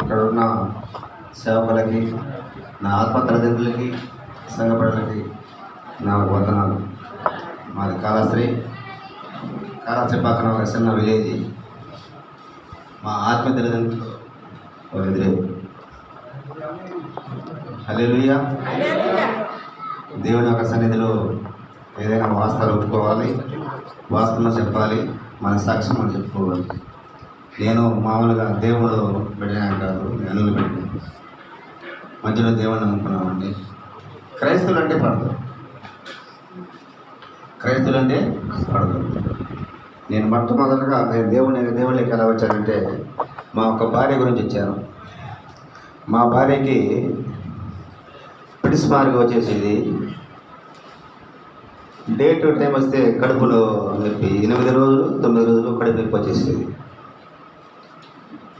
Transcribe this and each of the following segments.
అక్కడ ఉన్న సేవకులకి నా ఆత్మ తల్లిదండ్రులకి సంఘపడలకి నా వందనాలు. మాది కాళాశ్రీ కాళాశ్రీ పక్కన ఒక చిన్న విలేజ్. మా ఆత్మ తల్లిదండ్రులు ఒక ఎదురే హల్లెలూయా. దేవుని యొక్క సన్నిధిలో ఏదైనా వాస్తవాలు ఒప్పుకోవాలి వాస్తవం చెప్పాలి మన సాక్ష్యం అని చెప్పుకోవాలి. నేను మామూలుగా దేవుడు పెట్టినా కాదు నేను పెట్టిన. మధ్యలో దేవుడిని నమ్ముకున్నామండి. క్రైస్తవులు అంటే పడదు. క్రైస్తవులు అంటే పడదు. నేను మొట్టమొదటిగా నేను దేవుని దేవుళ్ళకి ఎలా వచ్చానంటే మా ఒక్క భార్య గురించి వచ్చాను. మా భార్యకి పిడిసి మార్గం వచ్చేసేది. డే టు టైం వస్తే కడుపులో నొప్పి. ఎనిమిది రోజులు తొమ్మిది రోజులు కడుపు నొప్పి వచ్చేసేది.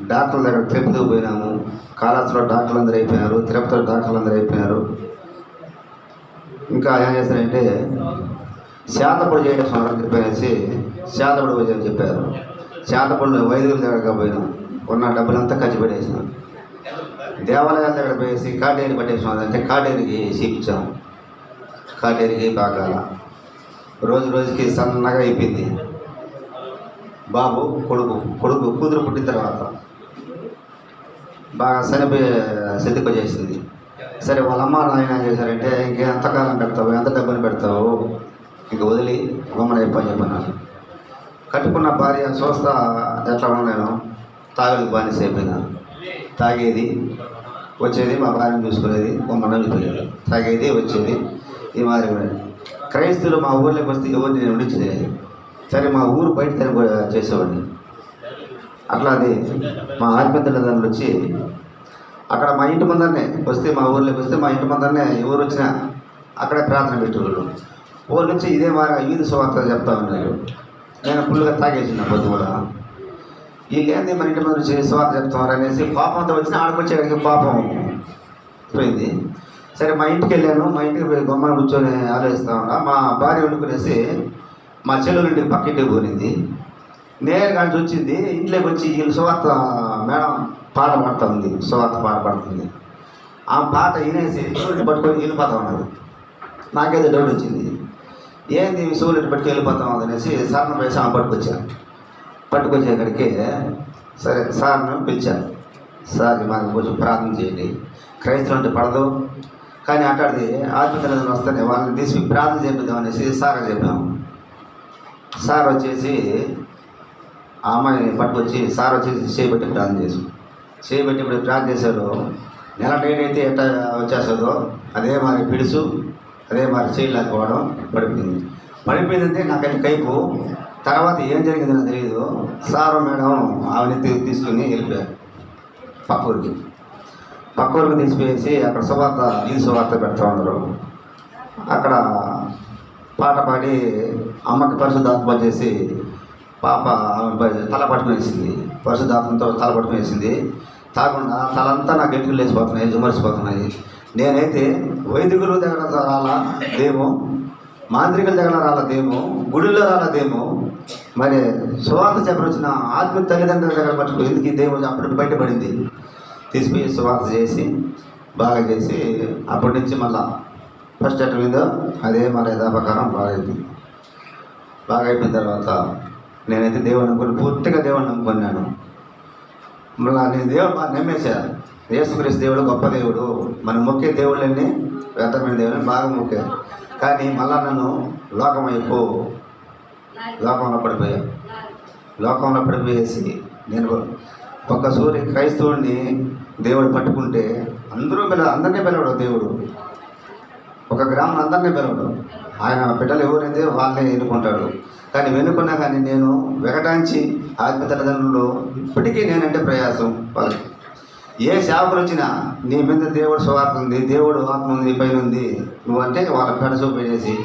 డాక్టర్ల దగ్గర తిరుపతికి పోయినాము. కాళాస్లో డాక్టర్లు అందరూ అయిపోయినారు. తిరుపతిలో డాక్టర్లు అందరూ అయిపోయినారు. ఇంకా ఏం చేశారంటే శాతపడి చేయడం అని చెప్పేసి శాతపడి పోయని చెప్పారు. శాతపడి వైద్యుల దగ్గర పోయినాం. ఉన్న డబ్బులంతా ఖర్చు పెట్టేసినాం. దేవాలయాల దగ్గర పోయేసి కాటేరి పట్టేసాం అంటే కాటేరికి చీపించాం కాటేరికి బాగాల రోజు రోజుకి సన్నగా అయిపోయింది. బాబు కొడుకు కొడుకు కూతురు పుట్టిన తర్వాత. బాగా చనిపోయే స్థితికి చేసింది. సరే వాళ్ళ అమ్మ నాయన ఏం చేశారంటే ఇంకెంతకాలం పెడతావు? ఎంత డబ్బులు పెడతావు? ఇంక వదిలి గమ్మని చెప్పని చెప్పన్నాను కట్టుకున్న భార్య చూస్తా ఎట్లా ఉన్నాను? తాగేది బానిస అయిపోయినాను తాగేది వచ్చేది మా భార్యను చూసుకునేది గమ్మని వెళ్ళిపోయేది తాగేది వచ్చేది ఈ మాదిరి ఉండేది. క్రైస్తవులు మా ఊర్లోకి వస్తే ఎవరిని నేను ఉండించలేదు. సరే మా ఊరు బయట తిరిగి చేసేవాడిని. అట్లా అది మా ఆత్మీయతలు వచ్చి అక్కడ మా ఇంటి ముందరనే వస్తే మా ఊర్లోకి వస్తే మా ఇంటి ముందరనే ఎవరు వచ్చినా అక్కడే ప్రార్థన పెట్టేవాళ్ళు. ఊరి నుంచి ఇదే మారి వీధి సువార్త చెప్తా ఉన్నారు. నేను ఫుల్గా తాగేసిన పొద్దు కూడా. వీళ్ళు ఏంది మన ఇంటి ముందు వచ్చి సువార్త చెప్తున్నారు అనేసి పాపంతో వచ్చిన ఆడకొచ్చేవాడికి పాపం పోయింది. సరే మా ఇంటికి వెళ్ళాను. మా ఇంటికి పోయి బొమ్మను కూర్చొని ఆలోచిస్తా ఉన్నా. మా భార్య వండుకునేసి మా చెల్లెలు ఇంటికి పక్కింటికి పోయింది నేరుగా వచ్చింది ఇంట్లోకి వచ్చి వీళ్ళు సువార్త మేడం పాట పాడుతూ ఉంది సువార్త పాట పడుతుంది. ఆ పాట వినేసి సూర్యుడు పట్టుకొని వెళ్ళిపోతా ఉన్నది. నాకేదో డౌట్ వచ్చింది. ఏంది సూర్యుడు పట్టుకు వెళ్ళిపోతాం అనేసి సార్ను వేసి ఆమె పట్టుకొచ్చాను పట్టుకొచ్చేక్కడికి సరే సార్ని పిలిచాను సార్ మాకు కొంచెం ప్రార్థన చేయండి. క్రైస్తవం అంటే పడదు. కానీ అట్లాంటిది ఆత్మీయతలు వస్తానే వాళ్ళని తీసి ప్రార్థన చేపిద్దాం అనేసి సార్ చెప్పాము. సార్ వచ్చేసి ఆ అమ్మాయిని పట్టుకొచ్చి సార్ వచ్చేసి చేయబెట్టి ప్రార్థన చేసి చేయబెట్టి ఇప్పుడు ప్రార్థన చేశారు. నెల డేట్ అయితే ఎట్లా వచ్చేస్తుందో అదే మరి పిడుసు అదే మరి చేయలేకపోవడం పడిపోయింది. పడిపోయిందంటే నాకైతే కైపు. తర్వాత ఏం జరిగిందో నాకు తెలియదు సారు మేడం ఆమెని తీసుకుని వెళ్ళిపోయారు. పక్క ఊరికి. పక్క ఊరికి తీసిపోయేసి అక్కడ సువార్త ఈ సువార్త పెడతా ఉన్నారు. అక్కడ పాట పాడి అమ్మకి పరిశుద్ధాత్మ చేసి పాప ఆమె ప- తల పట్టుకునేసింది పరిశుద్ధాత్మతో తల పట్టుకునేసింది తాకుండా తలంతా నాకు గట్టిగా లేచిపోతున్నాయి జుమరిసిపోతున్నాయి నేనైతే వైదికులు దగ్గర రాలా దేము మాంత్రికుల దగ్గర రాలా దేము గుడిలో రాలా దేము. మరి సువార్త వచ్చిన ఆత్మ తల్లిదండ్రుల దగ్గర పట్టుకు ఎందుకు ఈ దేమో అప్పుడు బయటపడింది? తీసిపోయి సువార్త చేసి బాగా చేసి అప్పటి నుంచి మళ్ళా ఫస్ట్ ఎట్లా ఉందో అదే మన యథాపకారం బాగైంది బాగా అయిపోయిన తర్వాత నేనైతే దేవుని నమ్ముకుని పూర్తిగా దేవుని నమ్ముకున్నాను. మళ్ళీ నేను దేవుడు బాగా నమ్మేశాను యేసుక్రీస్తు దేవుడు గొప్ప దేవుడు. మనం మొక్కే దేవుళ్ళని వ్యర్థమైన దేవుళ్ళని బాగా మొక్కారు కానీ మళ్ళా నన్ను లోకం అయిపో లోకంలో పడిపోయా. లోకంలో పడిపోయేసి నేను ఒక సూర్య క్రైస్తవుడిని దేవుడు పట్టుకుంటే అందరూ పిల్ల అందరినీ పిలవడు దేవుడు. ఒక గ్రామం అందరినీ పిలవడు. ఆయన బిడ్డలు ఎవరైతే వాళ్ళని ఎన్నుకుంటాడు. కానీ వెనుకున్నా కానీ నేను వెగటాంచి ఆత్మ తల్లిదండ్రులు ఇప్పటికీ నేనంటే ప్రయాసం వాళ్ళకి ఏ సేవకులు వచ్చినా నీ మీద దేవుడు స్వార్థం ఉంది దేవుడు ఆత్మ ఉంది పైన ఉంది. నువ్వంటే వాళ్ళ పెడసూ పెట్టేసి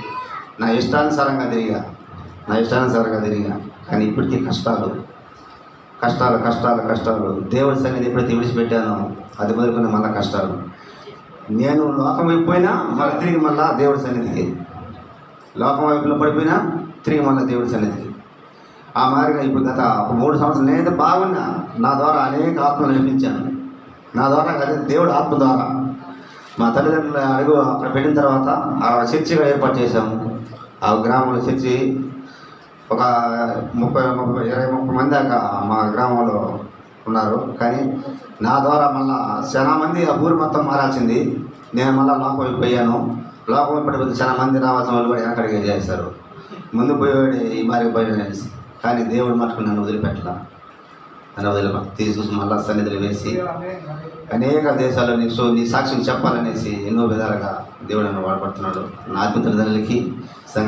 నా ఇష్టానుసారంగా తిరిగా. నా ఇష్టానుసారంగా తిరిగా. కానీ ఇప్పటికీ కష్టాలు కష్టాలు కష్టాలు కష్టాలు. దేవుడి సన్నిధి ఎప్పుడైతే విడిచిపెట్టానో అది మొదలుకున్న మళ్ళీ కష్టాలు. నేను లోకం అయిపోయినా మళ్ళీ తిరిగి మళ్ళా దేవుడి సన్నిధికి. లోకం వైపులో పడిపోయినా తిరిగి మళ్ళీ దేవుడి సన్నిధికి. ఆ మార్గం ఇప్పుడు గత ఒక మూడు సంవత్సరాలు నేనైతే బాగున్నా. నా ద్వారా అనేక ఆత్మలు నడిపించాను నా ద్వారా అదే దేవుడు ఆత్మ ద్వారా. మా తల్లిదండ్రుల అడుగు అక్కడ పెట్టిన తర్వాత ఆ చర్చిగా ఏర్పాటు చేశాము. ఆ గ్రామంలో చర్చి ఒక ముప్పై ముప్పై ఇరవై ముప్పై మంది దాకా మా గ్రామంలో ఉన్నారు కానీ నా ద్వారా మళ్ళా చాలా మంది ఆ ఊరు మొత్తం మారాల్సింది. నేను మళ్ళీ లోకం అయిపోయాను లోకం అయిపోతే చాలా మంది రావాల్సిన వాళ్ళు కూడా వెనకడికి చేశారు ముందు పోయేవాడు ఈ మారికి పోయాడు కానీ దేవుడు మటుకు నన్ను వదిలిపెట్టలా. నన్ను వదిలి తీసుకు మళ్ళా సన్నిధులు వేసి అనేక దేశాల్లో నీ సో నీ సాక్ష్యం చెప్పాలనేసి ఎన్నో విధాలుగా దేవుడు నన్ను వాడబడుతున్నాడు నా అద్భుత తల్లికి సంఘ